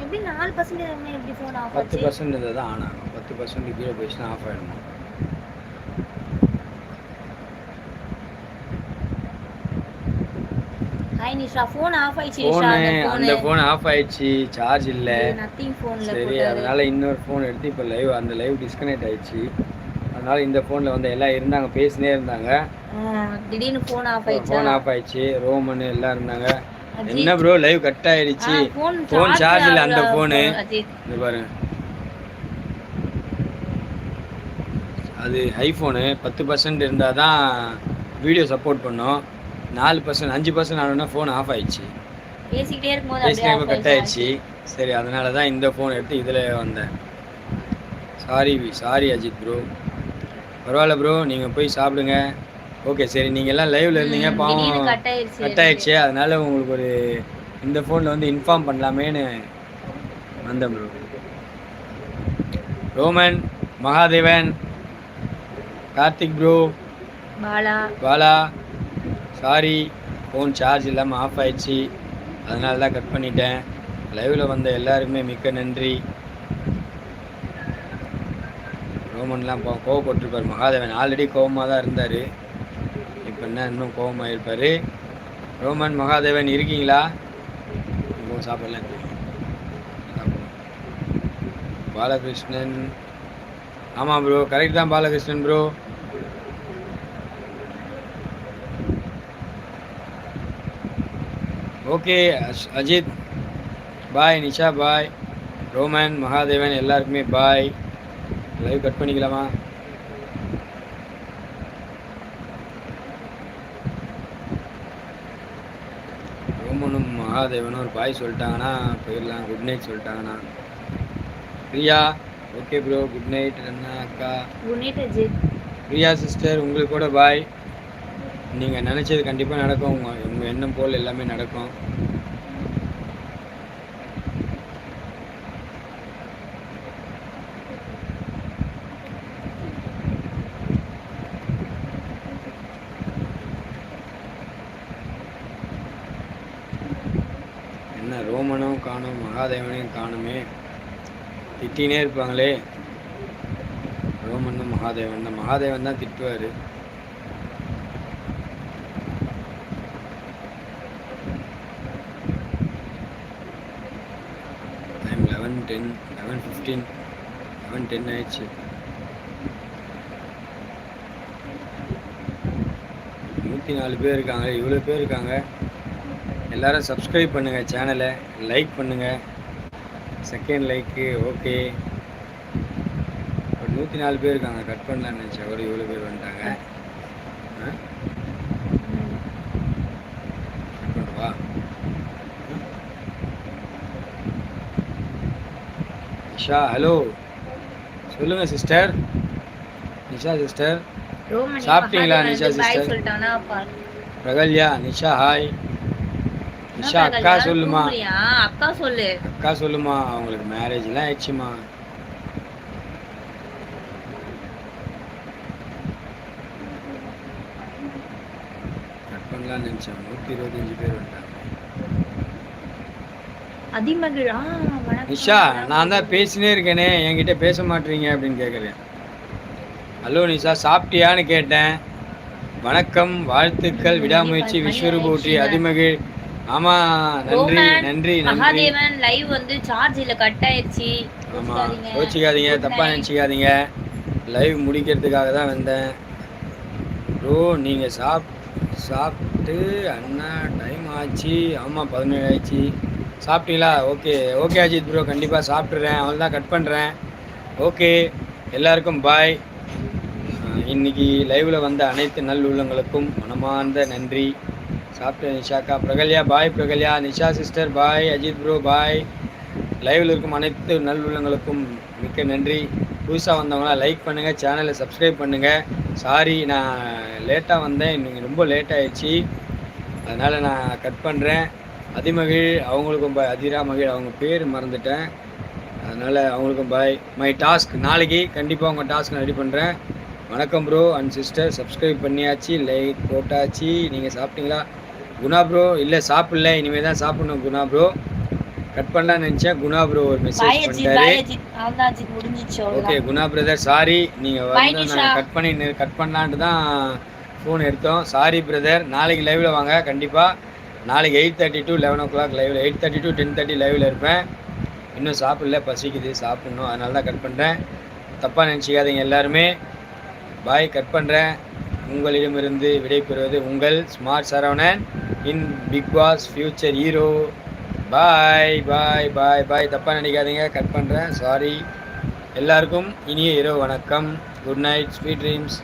எப்படி நாலு பர்சன்டேஜ் எப்படி ஃபோன் ஆஃப் பத்து பர்சன்ட் இருந்தால் தான் ஆன் ஆகும் பத்து பர்சன்ட் கீழே போயிடுச்சுன்னா ஆஃப் ஆகிடுமா ஹாய் நிஷா ஃபோன் ஆஃப் ஆயிடுச்சு நிஷா அந்த ஃபோனு ஆஃப் ஆயிடுச்சு. சார்ஜ் இல்லை. ஃபோன்ல சரி அதனால இன்னொரு ஃபோன் எடுத்து இப்போ லைவ் அந்த லைவ் டிஸ்கனெக்ட் ஆயிடுச்சு. அதனால இந்த ஃபோனில் வந்து எல்லாம் இருந்தாங்க பேசினே இருந்தாங்க. திடீர்னு ஃபோன் ஆஃப் ஆயிடுச்சா? ஃபோன் ஆஃப் ஆயிடுச்சு. ரோமன் எல்லாம் இருந்தாங்க. என்ன ப்ரோ லைவ் கட் ஆயிடுச்சு. ஃபோன் சார்ஜ் இல்லை அந்த ஃபோனு. இந்த பாருங்க அது ஐஃபோனு பத்து பர்சன்ட் இருந்தால் தான் வீடியோ சப்போர்ட் பண்ணும். நாலு பர்சன்ட் அஞ்சு பர்சன்ட் ஆனோன்னா ஃபோன் ஆஃப் ஆயிடுச்சு. பேசிக்கிட்டே இருக்கும்போது off கட் ஆயிடுச்சு? சரி அதனால தான் இந்த ஃபோன் எடுத்து இதில் வந்தேன். சாரி சாரி அஜித் ப்ரோ பரவாயில்ல ப்ரோ நீங்கள் போய் சாப்பிடுங்க. ஓகே சரி நீங்கள் எல்லாம் லைவ்ல இருந்தீங்க பாவம். கட் ஆயிடுச்சு. அதனால உங்களுக்கு ஒரு இந்த ஃபோனில் வந்து இன்ஃபார்ம் பண்ணலாமேன்னு வந்தேன் bro Roman Mahadevan Karthik bro Bala. Bala. Sorry phone charge இல்லாமல் ஆஃப் ஆயிடுச்சு. அதனால தான் கட் பண்ணிட்டேன் லைவில் வந்த எல்லாருக்குமே மிக்க நன்றி. ரோமன்லாம் போ கோவப்பட்டிருப்பார். மகாதேவன் ஆல்ரெடி கோவமாக தான் இருந்தார். இப்போ என்ன இன்னும் கோவமாக இருப்பார் ரோமன் மகாதேவன் இருக்கீங்களா? இப்போ சாப்பிடலாம் பாலகிருஷ்ணன். ஆமாம் ப்ரோ கரெக்ட் தான் Balakrishnan bro okay Ajith. Bye Nisha bye Roman Mahadevan எல்லாருக்குமே பாய் லைவ் கட் பண்ணிக்கலாமா? ரோமனும் மகாதேவனும் ஒரு பாய் சொல்லிட்டாங்கன்னா போயிடலாம். குட் நைட் சொல்லிட்டாங்கன்னா. Priya okay bro good night அண்ணா அக்கா. Good night Ajith Priya sister உங்களுக்கு கூட பாய் நீங்கள் நினச்சது கண்டிப்பாக நடக்கும். உங்கள் உங்கள் எண்ணம் போல் எல்லாமே நடக்கும். என்ன ரோமனும் காணும் மகாதேவனையும் காணுமே? திட்டினே இருப்பாங்களே. ரோமன் மகாதேவன் தான் மகாதேவன் தான் திட்டுவார். Time eleven ten eleven fifteen eleven ten ஆயிடுச்சு. நூற்றி நாலு பேர் இருக்காங்க இவ்வளோ பேர் இருக்காங்க. எல்லாரும் சப்ஸ்கிரைப் பண்ணுங்கள் சேனலை லைக் பண்ணுங்கள் செகண்ட் லைக்கு ஓகே ஒரு நூற்றி நாலு பேர் இருக்காங்க கட் பண்ணலான்னு நினச்சேன். ஒரு இவ்வளோ பேர் வந்துட்டாங்க. பண்ணவா? நிஷா ஹலோ சொல்லுங்கள் சிஸ்டர் நிஷா சிஸ்டர் சாப்பிட்டீங்களா, நிஷா பாரு. பிரகல்யா நிஷா ஹாய் நிஷா அக்கா சொல்லுமா? அக்கா சொல்லு. அக்கா சொல்லுமா அவங்களுக்கு மேரேஜ்லாம் ஆயிடுச்சுமா? கட் பண்ணலாம்னு நினச்சேன் நூற்றி இருபத்தஞ்சு பேர் அதிமகிழ் வணக்கம். நிஷா நான் தான் பேசினே இருக்கேனே என்கிட்ட பேச மாட்டீங்க அப்படின்னு கேட்குறேன் ஹலோ நிஷா சாப்பிட்டியான்னு கேட்டேன். வணக்கம் வாழ்த்துக்கள் விடாமுயற்சி விஸ்வரூபூட்டி அதிமகிழ். ஆமா நன்றி நன்றி மகாதேவன் லைவ் வந்து சார்ஜ் இல்ல கட் ஆயிருச்சு ஆமா. யோசிக்காதீங்க. தப்பா. நினச்சிக்காதீங்க. லைவ் முடிக்கிறதுக்காக தான் வந்தேன். ப்ரோ நீங்கள் சாப் சாப்பிட்டு அண்ணா டைம் ஆச்சு. ஆமாம் பதினேழு ஆயிடுச்சு. சாப்பிட்டீங்களா? ஓகே ஓகே அஜித் ப்ரோ கண்டிப்பாக சாப்பிட்றேன் அவள் தான் கட் பண்ணுறேன் ஓகே எல்லாருக்கும் பாய் இன்னைக்கு லைவில் வந்த அனைத்து நல்லுள்ளங்களுக்கும் மனமார்ந்த நன்றி. சாப்பிட்டேன் நிஷாக்கா. Prakalya bye Prakalya Nisha sister bye Ajith bro bye. லைவில் இருக்கும் அனைத்து நல்லுள்ளங்களுக்கும் மிக்க நன்றி. புதுசாக வந்தவங்களாம் லைக் பண்ணுங்கள் சேனலை சப்ஸ்கிரைப் பண்ணுங்கள் சாரி நான் லேட்டாக வந்தேன். இன்னைக்கு ரொம்ப லேட் ஆயிடுச்சு. அதனால் நான் கட் பண்ணுறேன் அதிமகிழ் அவங்களுக்கும் பாய் அதிரா மகிழ் அவங்க பேர் மறந்துட்டேன். அதனால் அவங்களுக்கும் பாய் மை டாஸ்க் நாளைக்கு கண்டிப்பாக உங்கள் டாஸ்க் நான் ரெடி பண்ணுறேன் வணக்கம் ப்ரோ அண்ட் சிஸ்டர் சப்ஸ்கிரைப் பண்ணியாச்சு லைக் போட்டாச்சு. நீங்கள் சாப்பிட்டீங்களா? குணா ப்ரோ இல்லை சாப்பிடல. இனிமேல் தான் சாப்பிடணும் குணா ப்ரோ கட் பண்ணலாம்னு நினச்சேன். குணா ப்ரோ ஒரு மெசேஜ் பண்ணிட்டாரு. ஓகே குணா பிரதர் சாரி நீங்கள் வந்து. நான் கட் பண்ணி கட் பண்ணலான்ட்டு தான் ஃபோன் எடுத்தோம். சாரி பிரதர் நாளைக்கு லைவில் வாங்க. கண்டிப்பாக நாளைக்கு eight thirty to eleven o'clock லைவில் eight thirty to ten thirty லைவில் இருப்பேன். இன்னும் சாப்பிடல. பசிக்குது. சாப்பிட்ணும். அதனால தான் கட் பண்ணுறேன் தப்பாக நினச்சிக்காதீங்க எல்லாருமே. பாய் கட் பண்ணுறேன் உங்களிடமிருந்து விடைபெறுவது உங்கள் smart Saravanan in big boss future hero bye bye bye bye தப்பாக நினைக்காதீங்க. கட் பண்ணுறேன் சாரி எல்லாருக்கும் இனிய இரவு வணக்கம். Good night sweet dreams